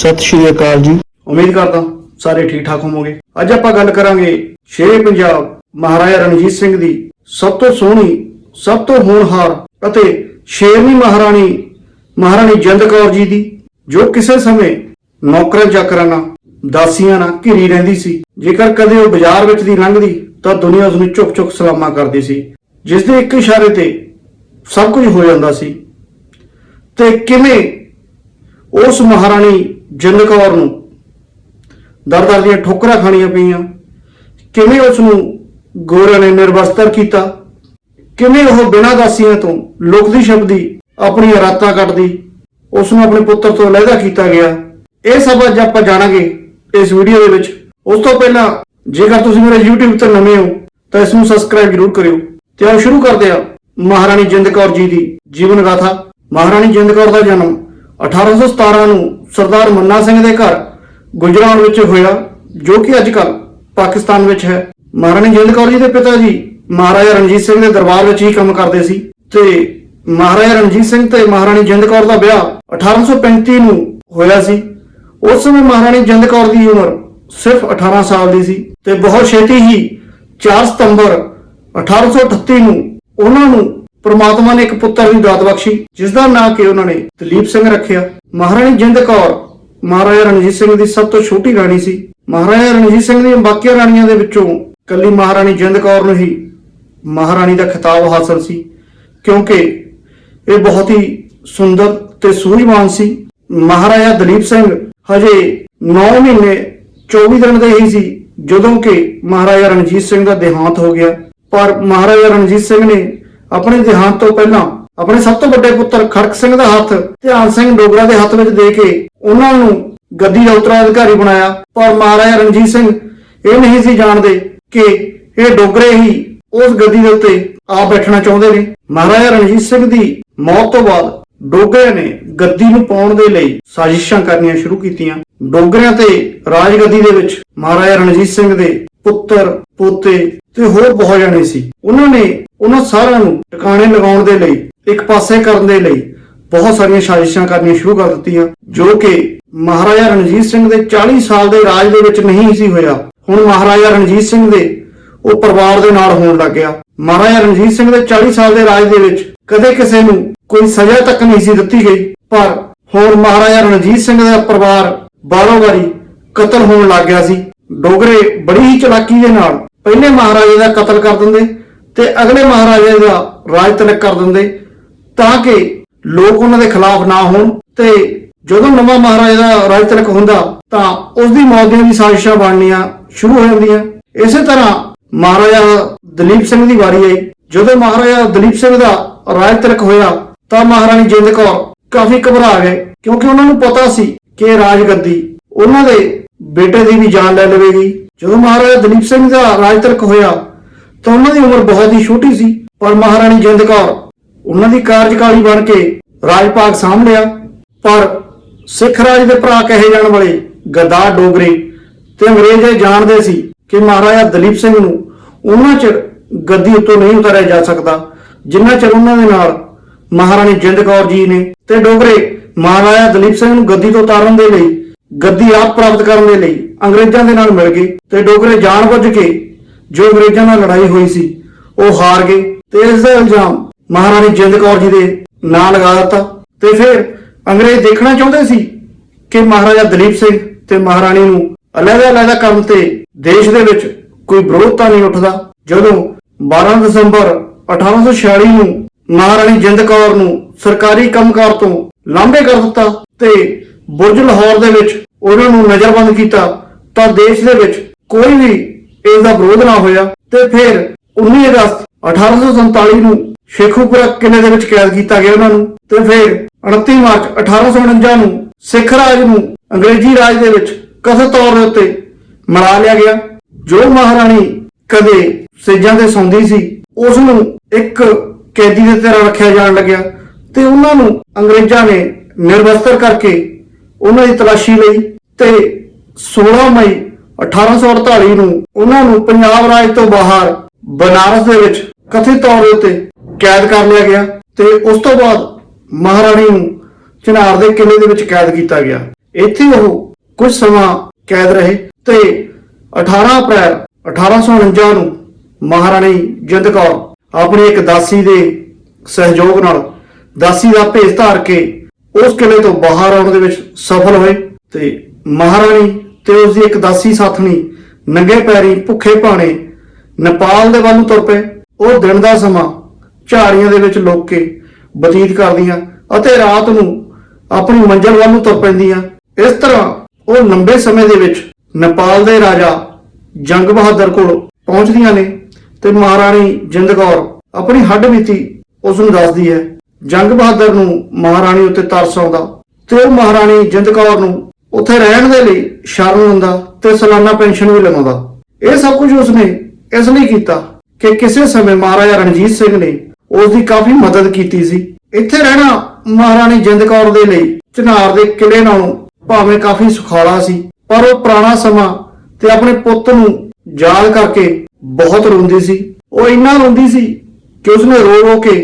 ਸਤਿ ਸ਼੍ਰੀ ਅਕਾਲ ਜੀ। ਉਮੀਦ ਕਰਦਾ ਸਾਰੇ ਠੀਕ ਠਾਕ ਹੋਵੋਗੇ। ਅੱਜ ਆਪਾਂ ਗੱਲ ਕਰਾਂਗੇ ਸ਼ੇਰੇ ਪੰਜਾਬ ਮਹਾਰਾਜਾ ਰਣਜੀਤ ਸਿੰਘ ਦੀ ਸਭ ਤੋਂ ਸੋਹਣੀ, ਸਭ ਤੋਂ ਹੋਣਹਾਰ ਅਤੇ ਸ਼ੇਰਨੀ ਮਹਾਰਾਣੀ ਮਹਾਰਾਣੀ ਜਿੰਦ ਕੌਰ ਜੀ ਦੀ, ਜੋ ਕਿਸੇ ਸਮੇਂ ਨੌਕਰਾਂ ਚਾਕਰਾਂ ਨਾਲ, ਦਾਸੀਆਂ ਨਾਲ ਘਿਰੀ ਰਹਿੰਦੀ ਸੀ। ਜੇਕਰ ਕਦੇ ਉਹ ਬਾਜ਼ਾਰ ਵਿੱਚ ਦੀ ਲੰਘਦੀ, ਤਾਂ ਦੁਨੀਆ ਉਸ ਨੂੰ ਝੁਕ ਝੁਕ ਸਲਾਮਾਂ ਕਰਦੀ ਸੀ। ਜਿਸ ਦੇ ਇੱਕ ਇਸ਼ਾਰੇ ਤੇ ਸਭ ਕੁਝ ਹੋ ਜਾਂਦਾ ਸੀ। ਤੇ ਕਿਵੇਂ ਉਸ ਮਹਾਰਾਣੀ ਜਿੰਦ ਕੌਰ ਨੂੰ। ਦਰ ਦਰ ਦੀਆਂ ਠੋਕਰਾਂ ਖਾਣੀਆਂ ਪਈਆਂ। ਕਿਵੇਂ ਉਸ ਨੂੰ ਗੋਰਿਆਂ ਨੇ ਨਿਰਵਸਤਰ ਕੀਤਾ? ਕਿਵੇਂ ਉਹ ਬਿਨਾਂ ਦਾਸੀਆਂ ਤੋਂ ਲੁਕਦੀ ਛਪਦੀ ਆਪਣੀਆਂ ਰਾਤਾਂ ਕੱਟਦੀ ਉਸ ਨੂੰ ਆਪਣੇ ਪੁੱਤਰ ਤੋਂ ਅਲੱਗਾ ਕੀਤਾ ਗਿਆ? ਇਹ ਸਭ ਅੱਜ ਆਪਾਂ ਜਾਣਾਂਗੇ ਇਸ ਵੀਡੀਓ ਦੇ ਵਿੱਚ। ਉਸ ਤੋਂ ਪਹਿਲਾਂ, ਜੇਕਰ ਤੁਸੀਂ ਮੇਰੇ YouTube ਤੇ ਨਵੇਂ ਹੋ, ਤਾਂ ਇਸ ਨੂੰ ਸਬਸਕ੍ਰਾਈਬ ਜ਼ਰੂਰ ਕਰਿਓ। ਤੇ ਆਓ ਸ਼ੁਰੂ ਕਰਦੇ ਹਾਂ ਮਹਾਰਾਣੀ ਜਿੰਦ ਕੌਰ ਜੀ ਦੀ ਜੀਵਨ ਗਾਥਾ। ਮਹਾਰਾਣੀ ਜਿੰਦ ਕੌਰ ਦਾ ਜਨਮ 1817 ਨੂੰ ਸਰਦਾਰ ਮੰਨਾ ਸਿੰਘ ਦੇ ਘਰ ਗੁਜਰਾਤ ਵਿੱਚ ਹੋਇਆ, ਜੋ ਕਿ ਅੱਜ ਕੱਲ ਪਾਕਿਸਤਾਨ ਵਿੱਚ ਹੈ। ਮਹਾਰਾਣੀ ਜਿੰਦ ਕੌਰ ਜੀ ਦੇ ਪਿਤਾ ਜੀ ਮਹਾਰਾਜਾ ਰਣਜੀਤ ਸਿੰਘ ਦੇ ਦਰਬਾਰ ਵਿੱਚ ਹੀ ਕੰਮ ਕਰਦੇ ਸੀ। ਤੇ ਮਹਾਰਾਜਾ ਰਣਜੀਤ ਸਿੰਘ ਤੇ ਮਹਾਰਾਣੀ ਜਿੰਦ ਕੌਰ ਦਾ ਵਿਆਹ 1835 ਨੂੰ ਹੋਇਆ ਸੀ। ਉਸ ਸਮੇਂ ਮਹਾਰਾਣੀ ਜਿੰਦ ਕੌਰ ਦੀ ਉਮਰ ਸਿਰਫ 18 ਸਾਲ ਦੀ ਸੀ ਤੇ ਬਹੁਤ ਛੇਤੀ ਹੀ 4 ਸਤੰਬਰ 1838 ਨੂੰ ਉਹਨਾਂ ਨੂੰ ਪ੍ਰਮਾਤਮਾ ਨੇ ਇੱਕ ਪੁੱਤਰ ਦੀ ਦਾਤ ਬਖਸ਼ੀ ਜਿਸ ਦਾ ਨਾਂ ਕਿ ਉਹਨਾਂ ਨੇ ਦਲੀਪ ਸਿੰਘ ਰੱਖਿਆ। ਮਹਾਰਾਣੀ ਜਿੰਦ ਕੌਰ, ਮਹਾਰਾਜਾ ਰਣਜੀਤ ਸਿੰਘ ਦੀ ਸਭ ਤੋਂ ਛੋਟੀ ਰਾਣੀ ਸੀ। ਮਹਾਰਾਜਾ ਰਣਜੀਤ ਸਿੰਘ ਦੀਆਂ ਬਾਕੀਆਂ ਰਾਣੀਆਂ ਦੇ ਵਿੱਚੋਂ ਕੱਲੀ ਮਹਾਰਾਣੀ ਜਿੰਦ ਕੌਰ ਨੂੰ ਹੀ ਮਹਾਰਾਣੀ ਦਾ ਖਿਤਾਬ ਹਾਸਲ ਸੀ, ਕਿਉਂਕਿ ਇਹ ਬਹੁਤ ਹੀ ਸੁੰਦਰ ਤੇ ਸੂਝਵਾਨ ਸੀ। ਮਹਾਰਾਜਾ ਦਲੀਪ ਸਿੰਘ ਹਜੇ 9 ਮਹੀਨੇ 24 ਦਿਨ ਦੇ ਹੀ ਸੀ, ਜਦੋਂ ਕਿ ਮਹਾਰਾਜਾ ਰਣਜੀਤ ਸਿੰਘ ਦਾ ਦੇਹਾਂਤ ਹੋ ਗਿਆ। ਪਰ ਮਹਾਰਾਜਾ ਰਣਜੀਤ ਸਿੰਘ ਨੇ ਆਪਣੇ ਦੇਹਾਂਤ ਤੋਂ ਪਹਿਲਾਂ ਆਪਣੇ ਸਭ ਤੋਂ ਵੱਡੇ ਪੁੱਤਰ ਖੜਕ ਸਿੰਘ ਦਾ ਹੱਥ ਧਿਆਨ ਸਿੰਘ ਡੋਗਰਾ ਦੇ ਹੱਥ ਵਿੱਚ ਦੇ ਕੇ ਉਹਨਾਂ ਨੂੰ ਗੱਦੀ ਦਾ ਉਤਰਾਧਿਕਾਰੀ ਬਣਾਇਆ। ਪਰ ਮਹਾਰਾਜਾ ਰਣਜੀਤ ਸਿੰਘ ਇਹ ਨਹੀਂ ਸੀ ਜਾਣਦੇ ਕਿ ਇਹ ਡੋਗਰੇ ਹੀ ਉਸ ਗੱਦੀ ਦੇ ਉੱਤੇ ਆ ਬੈਠਣਾ ਚਾਹੁੰਦੇ ਨੇ। ਮਹਾਰਾਜਾ ਰਣਜੀਤ ਸਿੰਘ ਦੀ ਮੌਤ ਤੋਂ ਬਾਅਦ ਡੋਗਰਿਆਂ ਨੇ ਗੱਦੀ ਨੂੰ ਪਾਉਣ ਦੇ ਲਈ ਸਾਜ਼ਿਸ਼ਾਂ ਕਰਨੀਆਂ ਸ਼ੁਰੂ ਕੀਤੀਆਂ। ਡੋਗਰਿਆਂ ਤੇ ਰਾਜਗੱਦੀ ਦੇ ਵਿੱਚ ਮਹਾਰਾਜਾ ਰਣਜੀਤ ਸਿੰਘ ਦੇ ਪੁੱਤਰ, ਪੋਤੇ ਤੇ ਹੋਰ ਬਹੁਤ ਜਣੇ ਸੀ। ਉਹਨਾਂ ਨੇ ਉਹਨਾਂ ਸਾਰਿਆਂ ਨੂੰ ਟਿਕਾਣੇ ਲਗਾਉਣ ਦੇ ਲਈ ਇੱਕ ਪਾਸੇ ਕਰਨ ਦੇ ਲਈ ਬਹੁਤ ਸਾਰੀਆਂ ਸਾਜ਼ਿਸ਼ਾਂ ਕਰਨੀਆਂ ਸ਼ੁਰੂ ਕਰ ਦਿੱਤੀਆਂ, ਜੋ ਕਿ ਮਹਾਰਾਜਾ ਰਣਜੀਤ ਸਿੰਘ ਦੇ 40 ਸਾਲ ਦੇ ਰਾਜ ਦੇ ਵਿੱਚ ਨਹੀਂ ਸੀ ਹੋਇਆ। ਹੁਣ ਮਹਾਰਾਜਾ ਰਣਜੀਤ ਸਿੰਘ ਦੇ ਉਹ ਪਰਿਵਾਰ ਦੇ ਨਾਲ ਹੋਣ ਲੱਗ ਗਿਆ। ਮਹਾਰਾਜਾ ਰਣਜੀਤ ਸਿੰਘ ਦੇ 40 ਸਾਲ ਦੇ ਰਾਜ ਦੇ ਵਿੱਚ ਕਦੇ ਕਿਸੇ ਨੂੰ ਕੋਈ ਸਜ਼ਾ ਤੱਕ ਨਹੀਂ ਸੀ ਦਿੱਤੀ ਗਈ, ਪਰ ਹੁਣ ਮਹਾਰਾਜਾ ਰਣਜੀਤ ਸਿੰਘ ਦਾ ਪਰਿਵਾਰ ਬਾਰੋ ਵਾਰੀ ਕਤਲ ਹੋਣ ਲੱਗ ਗਿਆ ਸੀ। ਡੋਗਰੇ ਬੜੀ ਹੀ ਚਲਾਕੀ ਦੇ ਨਾਲ ਪਹਿਲੇ ਮਹਾਰਾਜੇ ਦਾ ਕਤਲ ਕਰ ਦਿੰਦੇ ਤੇ ਅਗਲੇ ਮਹਾਰਾਜੇ ਦਾ ਰਾਜ ਤਲਕ ਕਰ ਦਿੰਦੇ। ਤਾਂ ਕਿ ਲੋਕ ਉਹਨਾਂ ਦੇ ਖਿਲਾਫ ਨਾ ਹੋਣ ਤੇ ਜਦੋਂ ਨਵਾਂ ਮਹਾਰਾਜਾ ਦਾ ਰਾਜ ਤਿਲਕ ਹੁੰਦਾ ਤਾਂ ਉਸ ਦੀ ਮੌਤ ਦੀਆਂ ਵੀ ਸਾਜ਼ਿਸ਼ਾਂ ਬਣਨੀਆਂ ਸ਼ੁਰੂ ਹੋ ਜਾਂਦੀਆਂ। ਇਸੇ ਤਰ੍ਹਾਂ ਮਹਾਰਾਜਾ ਦਲੀਪ ਸਿੰਘ ਦੀ ਵਾਰੀ ਆਈ। ਜਦੋਂ ਮਹਾਰਾਜਾ ਦਲੀਪ ਸਿੰਘ ਦਾ ਰਾਜ ਤਿਲਕ ਹੋਇਆ ਤਾਂ ਮਹਾਰਾਣੀ ਜਿੰਦ ਕੌਰ ਕਾਫੀ ਘਬਰਾ ਗਏ, ਕਿਉਂਕਿ ਉਹਨਾਂ ਨੂੰ ਪਤਾ ਸੀ ਕਿ ਇਹ ਰਾਜ ਗੱਦੀ ਉਹਨਾਂ ਦੇ ਬੇਟੇ ਦੀ ਵੀ ਜਾਨ ਲੈ ਲਵੇਗੀ। ਜਦੋਂ ਮਹਾਰਾਜਾ ਦਲੀਪ ਸਿੰਘ ਦਾ ਰਾਜ ਤਿਲਕ ਹੋਇਆ ਤਾਂ ਉਹਨਾਂ ਦੀ ਉਮਰ ਬਹੁਤ ਹੀ ਛੋਟੀ ਸੀ, ਪਰ ਮਹਾਰਾਣੀ ਜਿੰਦ ਕੌਰ ਉਹਨਾਂ ਦੀ ਕਾਰਜਕਾਲੀ ਬਣ ਕੇ ਰਾਜ ਭਾਗ ਸਾਂਭ ਲਿਆ ਪਰ ਸਿੱਖ ਰਾਜ ਦੇ ਭਰਾ ਕਹੇ ਜਾਣ ਵਾਲੇ ਗਦਾਰ ਡੋਗਰੇ ਤੇ ਅੰਗਰੇਜ਼ ਇਹ ਜਾਣਦੇ ਸੀ ਕਿ ਮਹਾਰਾਜਾ ਦਲੀਪ ਸਿੰਘ ਨੂੰ ਉਹਨਾਂ ਚਿਰ ਗੱਦੀ ਉੱਤੋਂ ਨਹੀਂ ਉਤਾਰਿਆ ਜਾ ਸਕਦਾ, ਜਿੰਨਾ ਚਿਰ ਉਹਨਾਂ ਦੇ ਨਾਲ ਮਹਾਰਾਣੀ ਜਿੰਦ ਕੌਰ ਜੀ ਨੇ ਤੇ ਡੋਗਰੇ ਮਹਾਰਾਜਾ ਦਲੀਪ ਸਿੰਘ ਨੂੰ ਗੱਦੀ ਤੋਂ ਉਤਾਰਨ ਦੇ ਲਈ, ਗੱਦੀ ਆਪ ਪ੍ਰਾਪਤ ਕਰਨ ਦੇ ਲਈ ਅੰਗਰੇਜ਼ਾਂ ਦੇ ਨਾਲ ਮਿਲ ਗਏ ਤੇ ਡੋਗਰੇ ਜਾਣਬੁੱਝ ਕੇ ਜੋ ਅੰਗਰੇਜ਼ਾਂ ਨਾਲ ਲੜਾਈ ਹੋਈ ਸੀ, ਉਹ ਹਾਰ ਗਏ ਤੇ ਇਸ ਦਾ ਇਲਜ਼ਾਮ ਮਹਾਰਾਣੀ ਜਿੰਦ ਕੌਰ ਜੀ ਦੇ ਨਾਂ ਲਗਾ ਦਿੱਤਾ। ਤੇ ਫਿਰ ਅੰਗਰੇਜ਼ ਦੇਖਣਾ ਚਾਹੁੰਦੇ ਸੀ ਕਿ ਮਹਾਰਾਜਾ ਦਲੀਪ ਸਿੰਘ ਤੇ ਮਹਾਰਾਣੀ ਨੂੰ ਅਲੱਗ-ਅਲੱਗ ਕਰਨ ਤੇ ਦੇਸ਼ ਦੇ ਵਿੱਚ ਕੋਈ ਵਿਰੋਧ ਤਾਂ ਨਹੀਂ ਉੱਠਦਾ। ਜਦੋਂ 12 ਦਸੰਬਰ 1846 ਨੂੰ ਮਹਾਰਾਣੀ ਜਿੰਦ ਕੌਰ ਨੂੰ ਸਰਕਾਰੀ ਕੰਮਕਾਰ ਤੋਂ ਲਾਂਭੇ ਕਰ ਦਿੱਤਾ ਤੇ ਬੁਰਜ ਲਾਹੌਰ ਦੇ ਵਿੱਚ ਉਹਨਾਂ ਨੂੰ ਨਜ਼ਰਬੰਦ ਕੀਤਾ, ਤਾਂ ਦੇਸ਼ ਦੇ ਵਿੱਚ ਕੋਈ ਵੀ ਇਸ ਦਾ ਵਿਰੋਧ ਨਾ ਹੋਇਆ। ਤੇ ਫਿਰ 19 ਅਗਸਤ 1847 ਨੂੰ ਸ਼ੇਖੂਪੁਰਾ ਕਿਲੇ ਦੇ ਵਿੱਚ ਕੈਦ ਕੀਤਾ ਗਿਆ ਉਹਨਾਂ ਨੂੰ ਤੇ ਫਿਰ 29 ਮਾਰਚ 1849 ਨੂੰ ਸਿੱਖ ਰਾਜ ਨੂੰ ਅੰਗਰੇਜ਼ੀ ਰਾਜ ਦੇ ਵਿੱਚ ਕਥਿਤ ਤੌਰ ਦੇ ਉੱਤੇ ਮਿਲਾ ਲਿਆ ਗਿਆ। ਜੋ ਮਹਾਰਾਣੀ ਕਦੇ ਸੇਜਾਂ ਤੇ ਸੌਂਦੀ ਸੀ ਉਸ ਨੂੰ ਇੱਕ ਕੈਦੀ ਦੇ ਤਰ੍ਹਾਂ ਰੱਖਿਆ ਜਾਣ ਲੱਗਿਆ ਤੇ ਉਹਨਾਂ ਨੂੰ ਅੰਗਰੇਜ਼ਾਂ ਨੇ ਨਿਰਵਸਤਰ ਕਰਕੇ ਉਹਨਾਂ ਦੀ ਤਲਾਸ਼ੀ ਲਈ ਤੇ 16 ਮਈ 1848 ਨੂੰ ਉਹਨਾਂ ਨੂੰ ਪੰਜਾਬ ਰਾਜ ਤੋਂ ਬਾਹਰ ਬਨਾਰਸ ਦੇ ਵਿੱਚ ਕਥਿਤ ਤੌਰ ਦੇ ਉੱਤੇ ਕੈਦ ਕਰ ਲਿਆ ਗਿਆ ਤੇ ਉਸ ਤੋਂ ਬਾਅਦ ਮਹਾਰਾਣੀ ਨੂੰ ਚਨਾਰ ਦੇ ਕਿਲੇ ਦੇ ਵਿੱਚ ਕੈਦ ਕੀਤਾ ਗਿਆ। ਇੱਥੇ ਉਹ ਕੁਝ ਸਮਾਂ ਕੈਦ ਰਹੇ ਤੇ 18 ਅਪ੍ਰੈਲ 1849 ਨੂੰ ਮਹਾਰਾਣੀ ਜਿੰਦ ਕੌਰ ਆਪਣੀ ਇੱਕ ਦਾਸੀ ਦੇ ਸਹਿਯੋਗ ਨਾਲ ਦਾਸੀ ਦਾ ਭੇਸ ਧਾਰ ਕੇ ਉਸ ਕਿਲੇ ਤੋਂ ਬਾਹਰ ਆਉਣ ਦੇ ਵਿੱਚ ਸਫਲ ਹੋਏ ਤੇ ਮਹਾਰਾਣੀ ਤੇ ਉਸ ਦੀ ਇੱਕ ਦਾਸੀ ਸਾਥਣੀ ਨੰਗੇ ਪੈਰੀ ਭੁੱਖੇ ਭਾਣੇ ਨੇਪਾਲ ਦੇ ਵੱਲ ਨੂੰ ਤੁਰ ਪਏ। ਉਹ ਦਿਨ ਦਾ ਸਮਾਂ ਝਾੜੀਆਂ ਦੇ ਵਿੱਚ ਲੁਕ ਕੇ ਬਤੀਤ ਕਰਦੀਆਂ ਅਤੇ ਰਾਤ ਨੂੰ ਆਪਣੀ ਮੰਜ਼ਲ ਵੱਲ ਨੂੰ ਤੁਰ ਪੈਂਦੀਆਂ। ਇਸ ਤਰ੍ਹਾਂ ਉਹ ਲੰਬੇ ਸਮੇਂ ਦੇ ਵਿੱਚ ਨੇਪਾਲ ਦੇ ਰਾਜਾ ਜੰਗ ਬਹਾਦਰ ਕੋਲ ਪਹੁੰਚਦੀਆਂ ਨੇ ਤੇ ਮਹਾਰਾਣੀ ਜਿੰਦ ਆਪਣੀ ਹੱਡ ਬੀਤੀ ਉਸ ਨੂੰ ਦੱਸਦੀ ਹੈ। ਜੰਗ ਬਹਾਦਰ ਨੂੰ ਮਹਾਰਾਣੀ ਉੱਤੇ ਤਰਸ ਆਉਂਦਾ ਤੇ ਉਹ ਮਹਾਰਾਣੀ ਜਿੰਦ ਕੌਰ ਨੂੰ ਉੱਥੇ ਰਹਿਣ ਦੇ ਲਈ ਸ਼ਰਨ ਹੁੰਦਾ ਤੇ ਸਾਲਾਨਾ ਪੈਨਸ਼ਨ ਵੀ ਲਵਾਉਂਦਾ ਇਹ ਸਭ ਕੁਝ ਉਸਨੇ ਇਸ ਲਈ ਕੀਤਾ ਕਿ ਕਿਸੇ ਸਮੇਂ ਮਹਾਰਾਜਾ ਰਣਜੀਤ ਸਿੰਘ ਨੇ ਉਸ ਦੀ ਕਾਫੀ ਮਦਦ ਕੀਤੀ ਸੀ। ਇੱਥੇ ਰਹਿਣਾ ਮਹਾਰਾਣੀ ਜਿੰਦ ਕੌਰ ਦੇ ਲਈ ਚਨਾਰ ਦੇ ਕਿਲੇ ਨਾਲੋਂ ਭਾਵੇਂ ਕਾਫੀ ਸੁਖਾਲਾ ਸੀ, ਪਰ ਉਹ ਪੁਰਾਣਾ ਸਮਾਂ ਤੇ ਆਪਣੇ ਪੁੱਤ ਨੂੰ ਯਾਦ ਕਰਕੇ ਬਹੁਤ ਰੋਂਦੀ ਸੀ। ਉਹ ਇੰਨਾ ਰੋਂਦੀ ਸੀ ਕਿ ਉਸਨੇ ਰੋ ਰੋ ਕੇ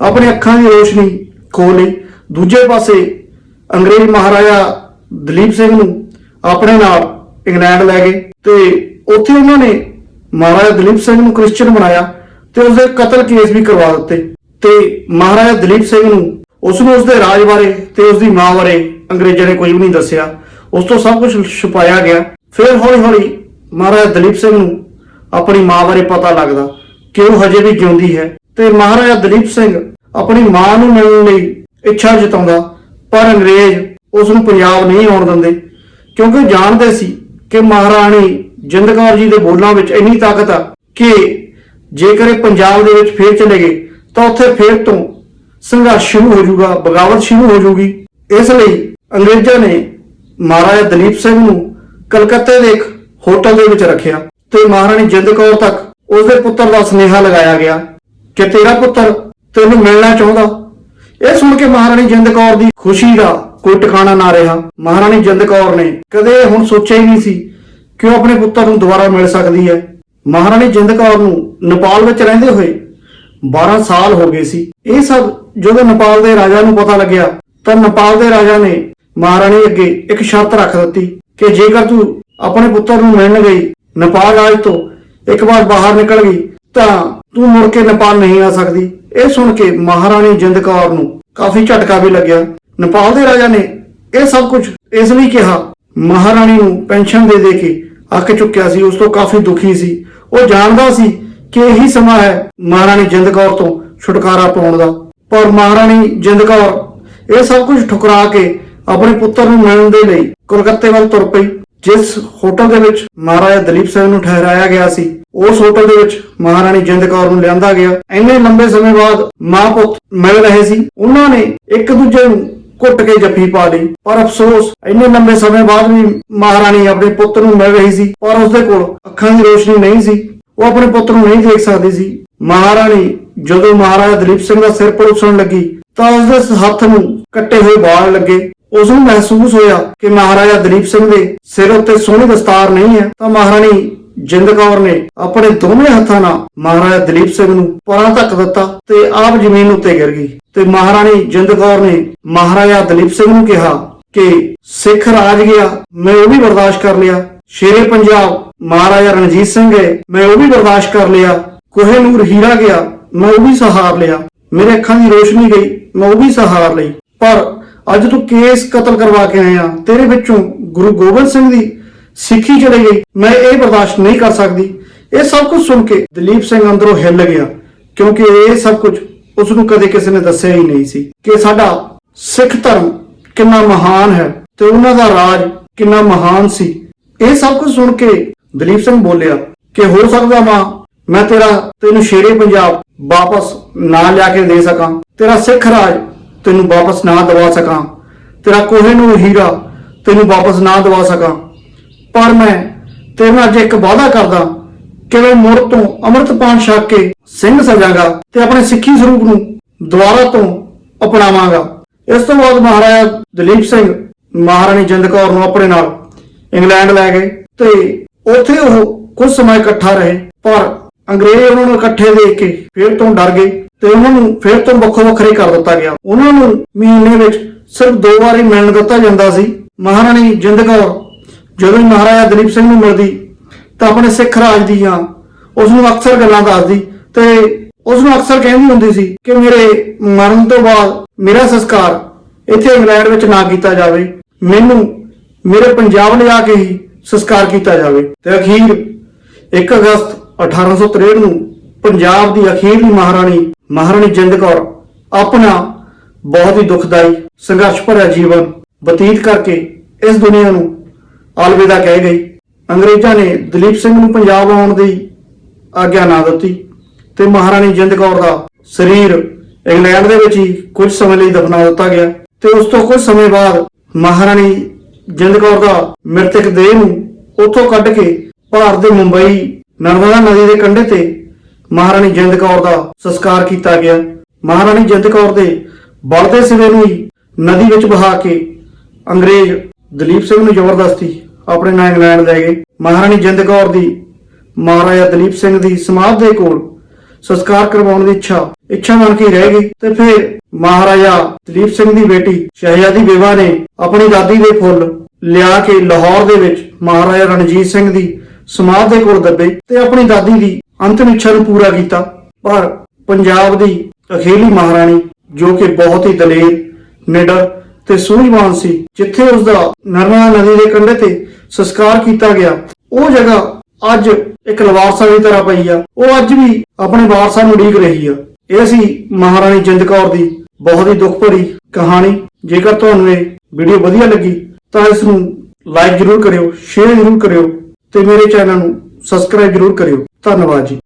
ਆਪਣੇ ਅੱਖਾਂ ਦੀ ਰੋਸ਼ਨੀ ਖੋ ਲਈ। ਦੂਜੇ ਪਾਸੇ ਅੰਗਰੇਜ਼ ਮਹਾਰਾਜਾ ਦਲੀਪ ਸਿੰਘ ਨੂੰ ਆਪਣੇ ਨਾਲ ਇੰਗਲੈਂਡ ਲੈ ਗਏ ਤੇ ਉੱਥੇ ਉਹਨਾਂ ਨੇ ਮਹਾਰਾਜਾ ਦਲੀਪ ਸਿੰਘ ਨੂੰ ਕ੍ਰਿਸਚੀਅਨ ਬਣਾਇਆ। ਤੇ ਉਸਦੇ ਕਤਲ ਕੇਸ ਵੀ ਕਰਵਾ ਦਿੱਤੇ। ਤੇ ਮਹਾਰਾਜਾ ਦਲੀਪ ਸਿੰਘ ਨੂੰ ਉਸ ਨੂੰ ਉਸਦੇ ਰਾਜ ਬਾਰੇ ਤੇ ਉਸਦੀ ਮਾਂ ਬਾਰੇ ਅੰਗਰੇਜ਼ਾਂ ਨੇ ਕੁਝ ਵੀ ਨਹੀਂ ਦੱਸਿਆ। ਉਸ ਤੋਂ ਸਭ ਕੁਝ ਛੁਪਾਇਆ ਗਿਆ। ਫਿਰ ਹੌਲੀ ਹੌਲੀ ਮਹਾਰਾਜਾ ਦਲੀਪ ਸਿੰਘ ਨੂੰ ਆਪਣੀ ਮਾਂ ਬਾਰੇ ਪਤਾ ਲੱਗਦਾ ਕਿ ਉਹ ਹਜੇ ਵੀ ਜਿਉਂਦੀ ਹੈ। ਤੇ ਮਹਾਰਾਜਾ ਦਲੀਪ ਸਿੰਘ ਆਪਣੀ ਮਾਂ ਨੂੰ ਮਿਲਣ ਲਈ ਇੱਛਾ ਜਤਾਉਂਦਾ, ਪਰ ਅੰਗਰੇਜ਼ ਉਸ ਨੂੰ ਪੰਜਾਬ ਨਹੀਂ ਆਉਣ ਦਿੰਦੇ, ਕਿਉਂਕਿ ਉਹ ਜਾਣਦੇ ਸੀ ਕਿ ਮਹਾਰਾਣੀ ਜਿੰਦਕੌਰ ਜੀ ਦੇ ਬੋਲਾਂ ਵਿੱਚ ਇੰਨੀ ਤਾਕਤ ਆ ਕਿ ਜੇਕਰ ਇਹ ਪੰਜਾਬ ਦੇ ਵਿੱਚ ਫੇਰ ਚਲੇ ਗਏ, ਤਾਂ ਉੱਥੇ ਫੇਰ ਤੋਂ ਸੰਘਰਸ਼ ਸ਼ੁਰੂ ਹੋ ਜਾਊਗਾ, ਬਗਾਵਤ ਸ਼ੁਰੂ ਹੋ ਜਾਊਗੀ। ਇਸ ਲਈ ਅੰਗਰੇਜ਼ਾਂ ਨੇ ਮਹਾਰਾਜਾ ਦਲੀਪ ਸਿੰਘ ਨੂੰ ਕਲਕੱਤੇ ਦੇ ਇੱਕ ਹੋਟਲ ਦੇ ਵਿੱਚ ਰੱਖਿਆ ਤੇ ਮਹਾਰਾਣੀ ਜਿੰਦ ਕੌਰ ਤੱਕ ਉਸ ਦੇ ਪੁੱਤਰ ਦਾ ਸੁਨੇਹਾ ਲਗਾਇਆ ਗਿਆ ਕਿ ਤੇਰਾ ਪੁੱਤਰ ਤੈਨੂੰ ਮਿਲਣਾ ਚਾਹੁੰਦਾ। ਇਹ ਸੁਣ ਕੇ ਮਹਾਰਾਣੀ ਜਿੰਦ ਕੌਰ ਦੀ ਖੁਸ਼ੀ ਦਾ ਕੋਈ ਟਿਕਾਣਾ ਨਾ ਰਿਹਾ। ਮਹਾਰਾਣੀ ਜਿੰਦ ਕੌਰ ਨੇ ਕਦੇ ਹੁਣ ਸੋਚਿਆ ਹੀ ਨਹੀਂ ਸੀ ਕਿ ਉਹ ਆਪਣੇ ਪੁੱਤਰ ਨੂੰ ਦੁਬਾਰਾ ਮਿਲ ਸਕਦੀ ਹੈ। ਮਹਾਰਾਣੀ ਜਿੰਦ ਕੌਰ ਨੂੰ ਨੇਪਾਲ ਵਿੱਚ ਰਹਿੰਦੇ ਹੋਏ 12 ਸਾਲ ਹੋ ਗਏ ਸੀ। ਇਹ ਸਭ ਜਦੋਂ ਨੇਪਾਲ ਦੇ ਰਾਜਾ ਨੂੰ ਪਤਾ ਲੱਗਿਆ, ਤਾਂ ਨੇਪਾਲ ਦੇ ਰਾਜਾ ਨੇ ਮਹਾਰਾਣੀ ਅੱਗੇ ਇੱਕ ਸ਼ਰਤ ਰੱਖ ਦਿੱਤੀ ਕਿ ਜੇਕਰ ਤੂੰ ਆਪਣੇ ਪੁੱਤਰ ਨੂੰ ਮਿਲਣ ਗਈ, ਨੇਪਾਲ ਰਾਜ ਤੋਂ ਇੱਕ ਵਾਰ ਬਾਹਰ ਨਿਕਲ ਗਈ, ਤਾਂ ਤੂੰ ਮੁੜ ਕੇ ਨੇਪਾਲ ਨਹੀਂ ਆ ਸਕਦੀ। ਇਹ ਸੁਣ ਕੇ ਮਹਾਰਾਣੀ ਜਿੰਦ ਕੌਰ ਨੂੰ ਕਾਫੀ ਝਟਕਾ ਵੀ ਲੱਗਿਆ। ਨੇਪਾਲ ਦੇ ਰਾਜਾ ਨੇ ਇਹ ਸਭ ਕੁਝ ਇਸ ਲਈ ਕਿਹਾ, ਮਹਾਰਾਣੀ ਨੂੰ ਪੈਨਸ਼ਨ ਦੇ ਦੇ ਕੇ ਅੱਕ ਚੁੱਕਿਆ ਸੀ, ਉਸ ਤੋਂ ਕਾਫੀ ਦੁਖੀ ਸੀ। ਉਹ ਜਾਣਦਾ ਸੀ ਕਿ ਇਹੀ ਸਮਾਂ ਹੈ ਮਹਾਰਾਣੀ ਜਿੰਦ ਕੌਰ ਤੋਂ ਛੁਟਕਾਰਾ ਪਾਉਣ ਦਾ। ਪਰ ਮਹਾਰਾਣੀ ਜਿੰਦ ਕੌਰ ਇਹ ਸਭ ਕੁਝ ਠੁਕਰਾ ਕੇ ਆਪਣੇ ਪੁੱਤਰ ਨੂੰ ਮਿਲਣ ਦੇ ਲਈ ਕਲਕੱਤੇ ਵੱਲ ਤੁਰ ਪਈ, ਜਿਸ ਹੋਟਲ ਦੇ ਵਿੱਚ ਮਹਾਰਾਜਾ ਦਲੀਪ ਸਿੰਘ ਨੂੰ ਠਹਿਰਾਇਆ ਗਿਆ ਸੀ। ਉਸ ਹੋਟਲ ਦੇ ਵਿੱਚ ਮਹਾਰਾਣੀ ਜਿੰਦ ਕੌਰ ਨੂੰ ਲਿਆਂਦਾ ਗਿਆ। ਇੰਨੇ ਲੰਬੇ ਸਮੇਂ ਬਾਅਦ ਮਾਂ ਪੁੱਤ ਮਿਲ ਰਹੇ ਸੀ। ਉਹਨਾਂ ਨੇ ਇੱਕ ਦੂਜੇ ਨੂੰ ਘੁੱਟ ਕੇ ਜੱਫੀ ਪਾ ਲਈ। ਪਰ ਅਫਸੋਸ, ਇੰਨੇ ਲੰਬੇ ਸਮੇਂ ਬਾਅਦ ਵੀ ਮਹਾਰਾਣੀ ਆਪਣੇ ਪੁੱਤ ਨੂੰ ਮਿਲ ਰਹੀ ਸੀ, ਪਰ ਉਸਦੇ ਕੋਲ ਅੱਖਾਂ ਦੀ ਰੋਸ਼ਨੀ ਨਹੀਂ ਸੀ। ਉਹ ਆਪਣੇ ਪੁੱਤ ਨੂੰ ਨਹੀਂ ਦੇਖ ਸਕਦੀ ਸੀ। ਮਹਾਰਾਣੀ, ਜਦੋਂ ਮਹਾਰਾਜਾ ਦਲੀਪ ਸਿੰਘ ਦਾ ਸਿਰ ਪਲੂਸਣ ਲੱਗੀ, ਤਾਂ ਉਸਦੇ ਹੱਥ ਨੂੰ ਕੱਟੇ ਹੋਏ ਵਾਲ ਲੱਗੇ। ਉਸ ਨੂੰ ਮਹਿਸੂਸ ਹੋਇਆ ਕਿ ਮਹਾਰਾਜਾ ਦਲੀਪ ਸਿੰਘ ਦੇ ਸਿਰ ਉੱਤੇ ਸੋਹਣੀ ਦਸਤਾਰ ਨਹੀਂ ਹੈ, ਤਾਂ ਮਹਾਰਾਣੀ ਜਿੰਦ ਕੌਰ ਨੇ ਆਪਣੇ ਦੋਵੇਂ ਹੱਥਾਂ ਨਾਲ ਮਹਾਰਾਜਾ ਦਲੀਪ ਸਿੰਘ ਨੂੰ ਪਰਾਂ ਧੱਕ ਦਿੱਤਾ ਤੇ ਆਪ ਜ਼ਮੀਨ ਉੱਤੇ ਗਿਰ ਗਈ। ਤੇ ਮਹਾਰਾਣੀ ਜਿੰਦ ਕੌਰ ਨੇ ਮਹਾਰਾਜਾ ਦਲੀਪ ਸਿੰਘ ਨੂੰ ਕਿਹਾ ਕਿ ਸਿੱਖ ਰਾਜ ਗਿਆ, ਮੈਂ ਉਹ ਵੀ ਬਰਦਾਸ਼ਤ ਕਰ ਲਿਆ। ਸ਼ੇਰੇ ਪੰਜਾਬ, ਮਹਾਰਾਜਾ ਰਣਜੀਤ ਸਿੰਘ ਹੈ, ਮੈਂ ਉਹ ਵੀ ਬਰਦਾਸ਼ਤ ਕਰ ਲਿਆ। ਕੋਹੇ ਹੀਰਾ ਗਿਆ, ਮੈਂ ਉਹ ਵੀ ਸਹਾਰ ਲਿਆ। ਮੇਰੇ ਅੱਖਾਂ ਦੀ ਰੋਸ਼ਨੀ ਗਈ, ਮੈਂ ਉਹ ਵੀ ਸਹਾਰ ਲਈ। ਪਰ ਅੱਜ ਤੂੰ ਕੇਸ ਕਤਲ ਕਰਵਾ ਕੇ ਆਇਆ। ਤੇਰੇ ਵਿੱਚੋਂ ਗੁਰੂ ਗੋਬਿੰਦ ਸਿੰਘ ਦੀ ਸਿੱਖੀ ਚਲੇ ਗਈ ਮੈਂ ਇਹ ਬਰਦਾਸ਼ਤ ਨਹੀਂ ਕਰ ਸਕਦੀ। ਇਹ ਸਭ ਕੁਝ ਸੁਣ ਕੇ ਦਲੀਪ ਸਿੰਘ ਅੰਦਰੋਂ ਹਿੱਲ ਗਿਆ, ਕਿਉਂਕਿ ਇਹ ਸਭ ਕੁਝ ਉਸ ਨੂੰ ਕਦੇ ਕਿਸੇ ਨੇ ਦੱਸਿਆ ਹੀ ਨਹੀਂ ਸੀ ਕਿ ਸਾਡਾ ਸਿੱਖ ਧਰਮ ਕਿੰਨਾ ਮਹਾਨ ਹੈ ਤੇ ਉਹਨਾਂ ਦਾ ਰਾਜ ਕਿੰਨਾ ਮਹਾਨ ਸੀ। ਇਹ ਸਭ ਕੁਝ ਸੁਣ ਕੇ ਦਲੀਪ ਸਿੰਘ ਬੋਲਿਆ ਕਿ ਹੋ ਸਕਦਾ ਮਾਂ, ਮੈਂ ਤੇਰਾ ਤੈਨੂੰ ਸ਼ੇਰੇ ਪੰਜਾਬ ਵਾਪਸ ਨਾ ਲਿਆ ਕੇ ਦੇ ਸਕਾਂ, ਤੇਰਾ ਸਿੱਖ ਰਾਜ ਤੈਨੂੰ ਵਾਪਸ ਨਾ ਦਵਾ ਸਕਾਂ, ਤੇਰਾ ਕੋਹੇ ਨੂੰ ਹੀਰਾ ਤੈਨੂੰ ਵਾਪਸ ਨਾ ਦਵਾ ਸਕਾਂ। ਪਰ ਮੈਂ ਤੇਰੇ ਨਾਲ ਅੱਜ ਇੱਕ ਵਾਅਦਾ ਕਰਦਾ ਕਿ ਮੈਂ ਮੁੜ ਤੋਂ ਅੰਮ੍ਰਿਤਪਾਨ ਛਕ ਕੇ ਸਿੰਘ ਸਜਾਂਗਾ ਤੇ ਆਪਣੇ ਸਿੱਖੀ ਸਰੂਪ ਨੂੰ ਦੁਬਾਰਾ ਤੋਂ ਅਪਣਾਵਾਂਗਾ। ਇਸ ਤੋਂ ਬਾਅਦ ਮਹਾਰਾਜਾ ਦਲੀਪ ਸਿੰਘ ਮਹਾਰਾਣੀ ਜਿੰਦ ਕੌਰ ਨੂੰ ਆਪਣੇ ਨਾਲ ਇੰਗਲੈਂਡ ਲੈ ਗਏ ਤੇ ਉੱਥੇ ਉਹ ਕੁਝ ਸਮਾਂ ਇਕੱਠਾ ਰਹੇ, ਪਰ ਅੰਗਰੇਜ਼ ਉਹਨਾਂ ਨੂੰ ਇਕੱਠੇ ਦੇਖ ਕੇ ਫਿਰ ਤੋਂ ਡਰ ਗਏ ਤੇ ਉਹਨਾਂ ਨੂੰ ਫਿਰ ਤੋਂ ਵੱਖੋ ਵੱਖਰੇ ਕਰ ਦਿੱਤਾ ਗਿਆ। ਉਹਨਾਂ ਨੂੰ ਮਹੀਨੇ ਵਿੱਚ ਸਿਰਫ ਦੋ ਵਾਰੀ ਮਿਲਣ ਦਿੱਤਾ ਜਾਂਦਾ ਸੀ। ਮਹਾਰਾਣੀ ਜਿੰਦ ਕੌਰ ਜਦੋਂ ਹੀ ਮਹਾਰਾਜਾ ਦਲੀਪ ਸਿੰਘ ਨੂੰ ਮਿਲਦੀ, ਤਾਂ ਆਪਣੇ ਸਿੱਖ ਰਾਜ ਦੀਆਂ ਉਸ ਨੂੰ ਅਕਸਰ ਗੱਲਾਂ ਦੱਸਦੀ ਤੇ ਉਸ ਨੂੰ ਅਕਸਰ ਕਹਿੰਦੀ ਹੁੰਦੀ ਸੀ ਕਿ ਮੇਰੇ ਮਰਨ ਤੋਂ ਬਾਅਦ ਮੇਰਾ ਸੰਸਕਾਰ ਇੱਥੇ ਇੰਗਲੈਂਡ ਵਿੱਚ ਨਾ ਕੀਤਾ ਜਾਵੇ, ਮੈਨੂੰ ਮੇਰੇ ਪੰਜਾਬ ਲਿਆ ਕੇ ਹੀ ਸੰਸਕਾਰ ਕੀਤਾ ਜਾਵੇ। ਤੇ ਅਖੀਰ 1 ਅਗਸਤ 1863 ਨੂੰ ਪੰਜਾਬ ਦੀ ਅਖੀਰਲੀ ਮਹਾਰਾਣੀ ਮਹਾਰਾਣੀ ਜਿੰਦ ਕੌਰ ਆਪਣਾ ਬਹੁਤ ਹੀ ਦੁਖਦਾਈ ਸੰਘਰਸ਼ ਭਰਿਆ ਜੀਵਨ ਬਤੀਤ ਕਰਕੇ ਇਸ ਦੁਨੀਆ ਨੂੰ ਅਲਵਿਦਾ ਕਹਿ ਗਈ। ਅੰਗਰੇਜ਼ਾਂ ਨੇ ਦਲੀਪ ਸਿੰਘ ਨੂੰ ਪੰਜਾਬ ਆਉਣ ਦੀ ਆਗਿਆ ਨਾ ਦਿੱਤੀ ਤੇ ਮਹਾਰਾਣੀ ਜਿੰਦ ਕੌਰ ਦਾ ਸਰੀਰ ਇੰਗਲੈਂਡ ਦੇ ਵਿੱਚ ਹੀ ਕੁਝ ਸਮੇਂ ਲਈ ਦਫਨਾ ਦਿੱਤਾ ਗਿਆ ਤੇ ਉਸ ਤੋਂ ਕੁਝ ਸਮੇਂ ਬਾਅਦ ਮਹਾਰਾਣੀ ਜਿੰਦ ਕੌਰ ਦਾ ਮ੍ਰਿਤਕ ਦੇਹ ਨੂੰ ਉੱਥੋਂ ਕੱਢ ਕੇ ਭਾਰਤ ਦੇ ਮੁੰਬਈ ਨਰਮਦਾ ਨਦੀ ਦੇ ਕੰਢੇ ਤੇ ਮਹਾਰਾਣੀ ਜਿੰਦ ਕੌਰ ਦਾ ਸੰਸਕਾਰ ਕੀਤਾ ਗਿਆ। ਮਹਾਰਾਣੀ ਜਿੰਦ ਕੌਰ ਦੇ ਬਲਦੇ ਸਿਵੇ ਨੂੰ ਹੀ ਨਦੀ ਵਿੱਚ ਬਹਾ ਕੇ ਅੰਗਰੇਜ਼ ਦਲੀਪ ਸਿੰਘ ਨੂੰ ਜ਼ਬਰਦਸਤੀ ਆਪਣੇ ਨਾਲ ਇੰਗਲੈਂਡ ਲੈ ਗਏ। ਮਹਾਰਾਣੀ ਜਿੰਦ ਕੌਰ ਦੀ, ਮਹਾਰਾਜਾ ਦਲੀਪ ਸਿੰਘ ਦੀ ਸਮਾਧ ਦੇ ਕੋਲ ਸੰਸਕਾਰ ਕਰਵਾਉਣ ਦੀ ਇੱਛਾ ਇੱਛਾ ਬਣ ਕੇ ਰਹਿ ਗਈ ਤੇ ਫਿਰ ਮਹਾਰਾਜਾ ਦਲੀਪ ਸਿੰਘ ਦੀ ਬੇਟੀ ਸ਼ਹਿਜ਼ਾਦੀ ਬੇਵਾ ਨੇ ਆਪਣੀ ਦਾਦੀ ਦੇ ਫੁੱਲ ਲਿਆ ਕੇ ਲਾਹੌਰ ਦੇ ਵਿੱਚ ਮਹਾਰਾਜਾ ਰਣਜੀਤ ਸਿੰਘ ਦੀ ਸਮਾਧ ਦੇ ਕੋਲ ਦੱਬੇ ਤੇ ਆਪਣੀ ਦਾਦੀ ਦੀ ਅੰਤਿਮ ਇੱਛਾ ਨੂੰ ਪੂਰਾ ਕੀਤਾ। ਪਰ ਪੰਜਾਬ ਦੀ ਅਖੀਲੀ ਮਹਾਰਾਣੀ, ਜੋ ਕਿ ਬਹੁਤ ਹੀ ਦਲੇਰ, ਨਿਡਰ ਤੇ ਸੂਝਵਾਨ ਸੀ, ਜਿੱਥੇ ਉਸ ਦਾ ਨਰਮਦਾ ਨਦੀ ਦੇ ਕੰਢੇ ਤੇ ਸੰਸਕਾਰ ਕੀਤਾ ਗਿਆ। ਉਹ ਜਗ੍ਹਾ ਅੱਜ ਇੱਕ ਲਵਾਰਸਾਂ ਦੀ ਤਰ੍ਹਾਂ ਪਈ ਆ। ਉਹ ਅੱਜ ਵੀ ਆਪਣੇ ਵਾਰਸਾਂ ਨੂੰ ਉਡੀਕ ਰਹੀ ਆ। ਇਹ ਸੀ ਮਹਾਰਾਣੀ ਜਿੰਦ ਕੌਰ ਦੀ ਬਹੁਤ ਹੀ ਦੁੱਖ ਭਰੀ ਕਹਾਣੀ। ਜੇਕਰ ਤੁਹਾਨੂੰ ਇਹ ਵੀਡੀਓ ਵਧੀਆ ਲੱਗੀ, ਤਾਂ ਇਸ ਨੂੰ ਲਾਈਕ ਜ਼ਰੂਰ ਕਰਿਓ ਸ਼ੇਅਰ ਜ਼ਰੂਰ ਕਰਿਓ ਤੇ ਮੇਰੇ ਚੈਨਲ ਨੂੰ ਸਬਸਕ੍ਰਾਈਬ ਜ਼ਰੂਰ ਕਰਿਓ। ਧੰਨਵਾਦ ਜੀ।